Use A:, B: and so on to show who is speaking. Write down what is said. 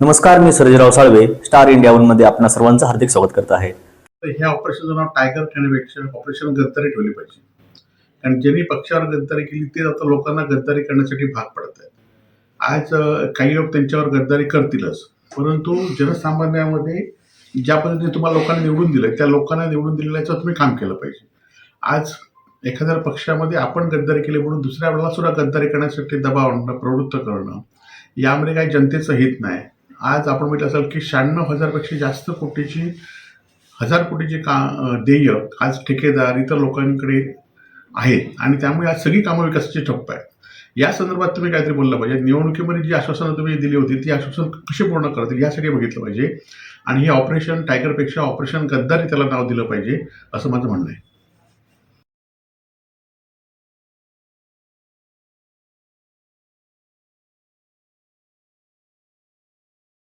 A: नमस्कार मी Sarjerao Salve star India वनमध्ये आपणा सर्वांचं हार्दिक स्वागत करत आहे.
B: तर ह्या ऑपरेशनचं नाव टायगर ठेवण्यापेक्षा ऑपरेशन गद्दारी ठेवली पाहिजे. कारण ज्यांनी पक्षावर गद्दारी केली ते आता लोकांना गद्दारी करण्यासाठी भाग पडत आहेत. आज काही लोक त्यांच्यावर गद्दारी करतीलच. परंतु जनसामान्यामध्ये ज्या पद्धतीने तुम्हाला लोकांना निवडून दिलं त्या लोकांना निवडून दिलेल्याचं तुम्ही काम केलं पाहिजे. आज एखाद्या पक्षामध्ये आपण गद्दारी केली म्हणून दुसऱ्या वेळेला सुद्धा गद्दारी करण्यासाठी दबाव आणणं प्रवृत्त करणं यामध्ये काही जनतेचं हित नाही. आज आपण म्हटलं असाल की शहाण्णव हजारपेक्षा जास्त कोटीची हजार कोटीचे का देय आज ठेकेदार इतर लोकांकडे आहेत. आणि त्यामुळे आज सगळी कामं विकासाची ठप्प आहे या संदर्भात तुम्ही काहीतरी बोललं पाहिजे. निवडणुकीमध्ये जी आश्वासनं तुम्ही दिली होती ती आश्वासन कशी पूर्ण करतील यासाठी बघितलं पाहिजे. आणि हे ऑपरेशन टायगरपेक्षा ऑपरेशन गद्दारी त्याला नाव दिलं पाहिजे असं माझं म्हणणं आहे.